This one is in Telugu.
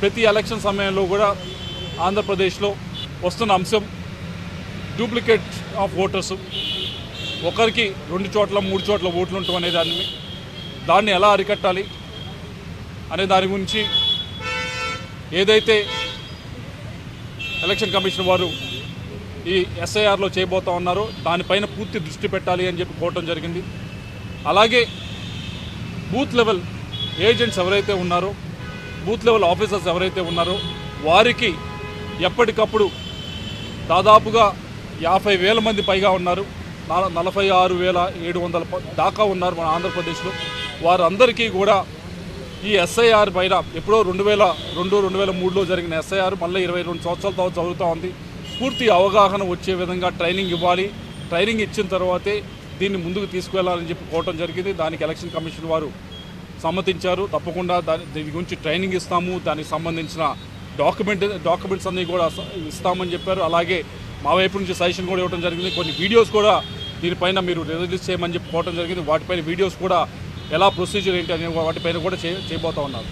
ప్రతి ఎలక్షన్ సమయంలో కూడా ఆంధ్రప్రదేశ్లో వస్తున్న అంశం డూప్లికేట్ ఆఫ్ ఓటర్స్. ఒకరికి రెండు చోట్ల మూడు చోట్ల ఓట్లు ఉండటం అనే దాన్ని దాన్ని ఎలా అరికట్టాలి అనే దాని గురించి ఏదైతే ఎలక్షన్ కమిషన్ వారు ఈ ఎస్ఐఆర్లో చేయబోతా ఉన్నారో దానిపైన పూర్తి దృష్టి పెట్టాలి అని చెప్పి కోవటం జరిగింది. అలాగే బూత్ లెవెల్ ఏజెంట్స్ ఎవరైతే ఉన్నారో బూత్ లెవెల్ ఆఫీసర్స్ ఎవరైతే ఉన్నారో వారికి ఎప్పటికప్పుడు దాదాపుగా యాభై వేల మంది పైగా ఉన్నారు. నలభై ఆరు వేల ఏడు వందల ప- దాకా ఉన్నారు మన ఆంధ్రప్రదేశ్లో. వారందరికీ కూడా ఈ ఎస్ఐఆర్ పైన ఎప్పుడో రెండు వేల రెండు రెండు వేల మూడులో జరిగిన ఎస్ఐఆర్ మళ్ళీ ఇరవై రెండు సంవత్సరాల తర్వాత జరుగుతూ ఉంది. పూర్తి అవగాహన వచ్చే విధంగా ట్రైనింగ్ ఇవ్వాలి. ట్రైనింగ్ ఇచ్చిన తర్వాతే దీన్ని ముందుకు తీసుకువెళ్ళాలని చెప్పి కోవటం జరిగింది. దానికి ఎలక్షన్ కమిషన్ వారు సమ్మతించారు. తప్పకుండా దాని దీని గురించి ట్రైనింగ్ ఇస్తాము. దానికి సంబంధించిన డాక్యుమెంట్ డాక్యుమెంట్స్ అన్నీ కూడా ఇస్తామని చెప్పారు. అలాగే మా వైపు నుంచి సజెషన్ కూడా ఇవ్వడం జరిగింది. కొన్ని వీడియోస్ కూడా దీనిపైన మీరు రిలీజ్ చేయమని చెప్పి పోవడం జరిగింది. వాటిపైన వీడియోస్ కూడా ఎలా ప్రొసీజర్ ఏంటి అనే వాటిపైన కూడా చే చేయబోతా ఉన్నారు.